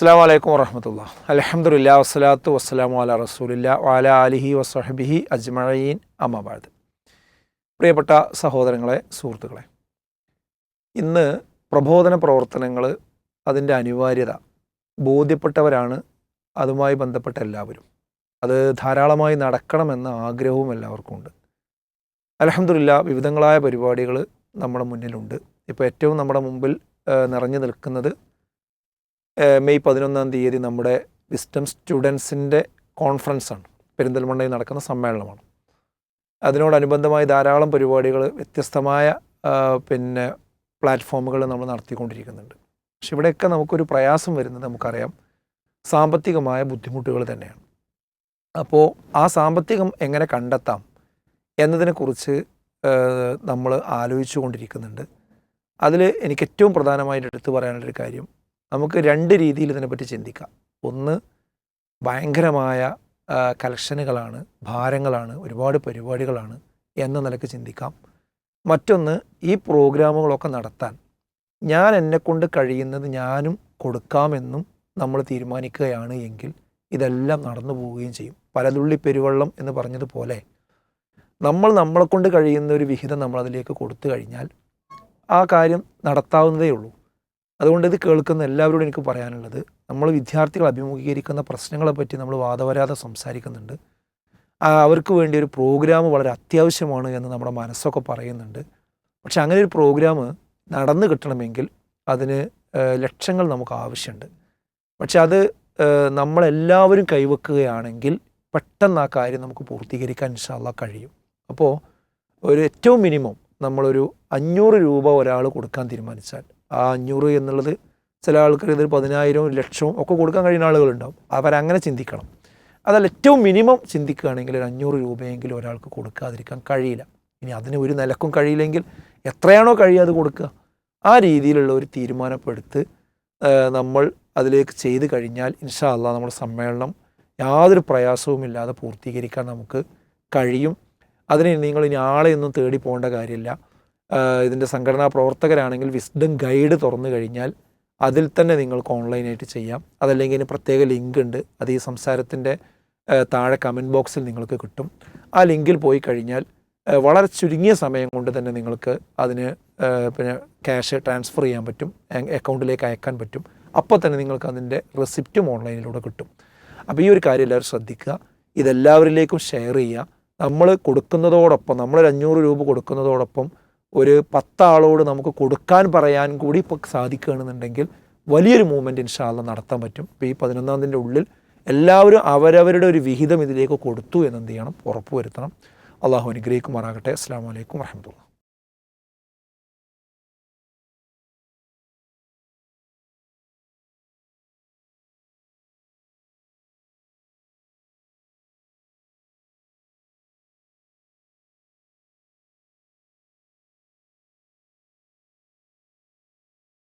അസ്സാം വലൈക്കും വറഹമത്തുള്ള. അലഹമുല്ല വസ്സലാത്തു വസ്സലാമു അല റസൂലില്ല വാല അലിഹി വസ്ഹബിഹി അജ്മഴീൻ അമ്മബാദ് പ്രിയപ്പെട്ട സഹോദരങ്ങളെ സുഹൃത്തുക്കളെ ഇന്ന് പ്രബോധന പ്രവർത്തനങ്ങൾ അതിന്റെ അനിവാര്യത ബോധ്യപ്പെട്ടവരാണ് അതുമായി ബന്ധപ്പെട്ട എല്ലാവരും. അത് ധാരാളമായി നടക്കണമെന്ന ആഗ്രഹവും എല്ലാവർക്കും ഉണ്ട്. അലഹമില്ല വിവിധങ്ങളായ പരിപാടികൾ നമ്മുടെ മുന്നിലുണ്ട്. ഇപ്പോൾ ഏറ്റവും നമ്മുടെ മുമ്പിൽ നിറഞ്ഞു നിൽക്കുന്നത് മെയ് പതിനൊന്നാം തീയതി നമ്മുടെ വിസ്റ്റം സ്റ്റുഡൻസിന്റെ കോൺഫറൻസാണ്. പെരിന്തൽമണ്ണയിൽ നടക്കുന്ന സമ്മേളനമാണ്. അതിനോടനുബന്ധമായി ധാരാളം പരിപാടികൾ വ്യത്യസ്തമായ പിന്നെ പ്ലാറ്റ്ഫോമുകൾ നമ്മൾ നടത്തിക്കൊണ്ടിരിക്കുന്നുണ്ട്. പക്ഷെ ഇവിടെയൊക്കെ നമുക്കൊരു പ്രയാസം വരുന്നത് നമുക്കറിയാം. സാമ്പത്തികമായ ബുദ്ധിമുട്ടുകൾ തന്നെയാണ്. അപ്പോൾ ആ സാമ്പത്തികം എങ്ങനെ കണ്ടെത്താം എന്നതിനെക്കുറിച്ച് നമ്മൾ ആലോചിച്ചു കൊണ്ടിരിക്കുന്നുണ്ട് അതിൽ എനിക്ക് ഏറ്റവും പ്രധാനമായിട്ട് എടുത്തു പറയാനുള്ളൊരു കാര്യം നമുക്ക് രണ്ട് രീതിയിൽ ഇതിനെപ്പറ്റി ചിന്തിക്കാം. ഒന്ന് ഭയങ്കരമായ കളക്ഷനുകളാണ് ഭാരങ്ങളാണ് ഒരുപാട് പരിപാടികളാണ് എന്ന നിലയ്ക്ക് ചിന്തിക്കാം. മറ്റൊന്ന് ഈ പ്രോഗ്രാമുകളൊക്കെ നടത്താൻ ഞാൻ എന്നെക്കൊണ്ട് കഴിയുന്നത് ഞാനും കൊടുക്കാമെന്നും നമ്മൾ തീരുമാനിക്കുകയാണ് എങ്കിൽ ഇതെല്ലാം നടന്നു പോവുകയും ചെയ്യും. പലതുള്ളി പെരുവെള്ളം എന്ന് പറഞ്ഞതുപോലെ നമ്മൾ നമ്മളെ കൊണ്ട് കഴിയുന്ന ഒരു വിഹിതം നമ്മളതിലേക്ക് കൊടുത്തു കഴിഞ്ഞാൽ ആ കാര്യം നടത്താവുന്നതേ ഉള്ളൂ. അതുകൊണ്ട് ഇത് കേൾക്കുന്ന എല്ലാവരോടും എനിക്ക് പറയാനുള്ളത് നമ്മൾ വിദ്യാർത്ഥികൾ അഭിമുഖീകരിക്കുന്ന പ്രശ്നങ്ങളെപ്പറ്റി നമ്മൾ വാദവരാതെ സംസാരിക്കുന്നുണ്ട്. അവർക്ക് വേണ്ടി ഒരു പ്രോഗ്രാം വളരെ അത്യാവശ്യമാണ് എന്ന് നമ്മുടെ മനസ്സൊക്കെ പറയുന്നുണ്ട്. പക്ഷെ അങ്ങനെ ഒരു പ്രോഗ്രാം നടന്നു കിട്ടണമെങ്കിൽ അതിന് ലക്ഷങ്ങൾ നമുക്ക് ആവശ്യമുണ്ട്. പക്ഷെ അത് നമ്മളെല്ലാവരും കൈവെക്കുകയാണെങ്കിൽ പെട്ടെന്ന് ആ കാര്യം നമുക്ക് പൂർത്തീകരിക്കാൻ ഇൻഷാല്ല കഴിയും. അപ്പോൾ ഒരു ഏറ്റവും മിനിമം നമ്മളൊരു അഞ്ഞൂറ് രൂപ ഒരാൾ കൊടുക്കാൻ തീരുമാനിച്ചാൽ ആ അഞ്ഞൂറ് എന്നുള്ളത് ചില ആൾക്കാർ ഇതൊരു പതിനായിരവും ലക്ഷവും ഒക്കെ കൊടുക്കാൻ കഴിയുന്ന ആളുകളുണ്ടാവും. അവരങ്ങനെ ചിന്തിക്കണം. അതല്ല ഏറ്റവും മിനിമം ചിന്തിക്കുകയാണെങ്കിൽ ഒരു അഞ്ഞൂറ് രൂപയെങ്കിലും ഒരാൾക്ക് കൊടുക്കാതിരിക്കാൻ കഴിയില്ല. ഇനി അതിന് ഒരു നിലക്കും കഴിയില്ലെങ്കിൽ എത്രയാണോ കഴിയാതെ കൊടുക്കുക. ആ രീതിയിലുള്ള ഒരു തീരുമാനപ്പെടുത്ത് നമ്മൾ അതിലേക്ക് ചെയ്ത് കഴിഞ്ഞാൽ ഇൻഷാ അല്ലാ നമ്മുടെ സമ്മേളനം യാതൊരു പ്രയാസവുമില്ലാതെ പൂർത്തീകരിക്കാൻ നമുക്ക് കഴിയും. അതിന് നിങ്ങൾ ഇനി ആളെയൊന്നും തേടി പോകേണ്ട കാര്യമില്ല. ഇതിന്റെ സംഘടനാ പ്രവർത്തകരാണെങ്കിൽ വിസ്ഡം ഗൈഡ് തുറന്നു കഴിഞ്ഞാൽ അതിൽ തന്നെ നിങ്ങൾക്ക് ഓൺലൈനായിട്ട് ചെയ്യാം. അതല്ലെങ്കിൽ ഇതിന് പ്രത്യേക ലിങ്ക് ഉണ്ട്. അത് ഈ സംസാരത്തിന്റെ താഴെ കമന്റ് ബോക്സിൽ നിങ്ങൾക്ക് കിട്ടും. ആ ലിങ്കിൽ പോയി കഴിഞ്ഞാൽ വളരെ ചുരുങ്ങിയ സമയം കൊണ്ട് തന്നെ നിങ്ങൾക്ക് അതിന് പിന്നെ ക്യാഷ് ട്രാൻസ്ഫർ ചെയ്യാൻ പറ്റും. അക്കൗണ്ടിലേക്ക് അയക്കാൻ പറ്റും. അപ്പോൾ തന്നെ നിങ്ങൾക്ക് അതിന്റെ റെസിപ്റ്റും ഓൺലൈനിലൂടെ കിട്ടും. അപ്പോൾ ഈ ഒരു കാര്യം എല്ലാവരും ശ്രദ്ധിക്കുക. ഇതെല്ലാവരിലേക്കും ഷെയർ ചെയ്യുക. നമ്മൾ കൊടുക്കുന്നതോടൊപ്പം നമ്മളൊരു അഞ്ഞൂറ് രൂപ കൊടുക്കുന്നതോടൊപ്പം ഒരു പത്താളോട് നമുക്ക് കൊടുക്കാൻ പറയാൻ കൂടി ഇപ്പോൾ സാധിക്കുകയാണെന്നുണ്ടെങ്കിൽ വലിയൊരു മൂവ്മെന്റ് ഇൻഷാല്ല നടത്താൻ പറ്റും. ഇപ്പോൾ ഈ പതിനൊന്നാം തീയതിന്റെ ഉള്ളിൽ എല്ലാവരും അവരവരുടെ ഒരു വിഹിതം ഇതിലേക്ക് കൊടുത്തു എന്നെന്ത് ചെയ്യണം? ഉറപ്പുവരുത്തണം. അള്ളാഹു അനുഗ്രഹിക്കുമാറാകട്ടെ. അസ്സാം വലൈക്കും വർഹമത്തുള്ള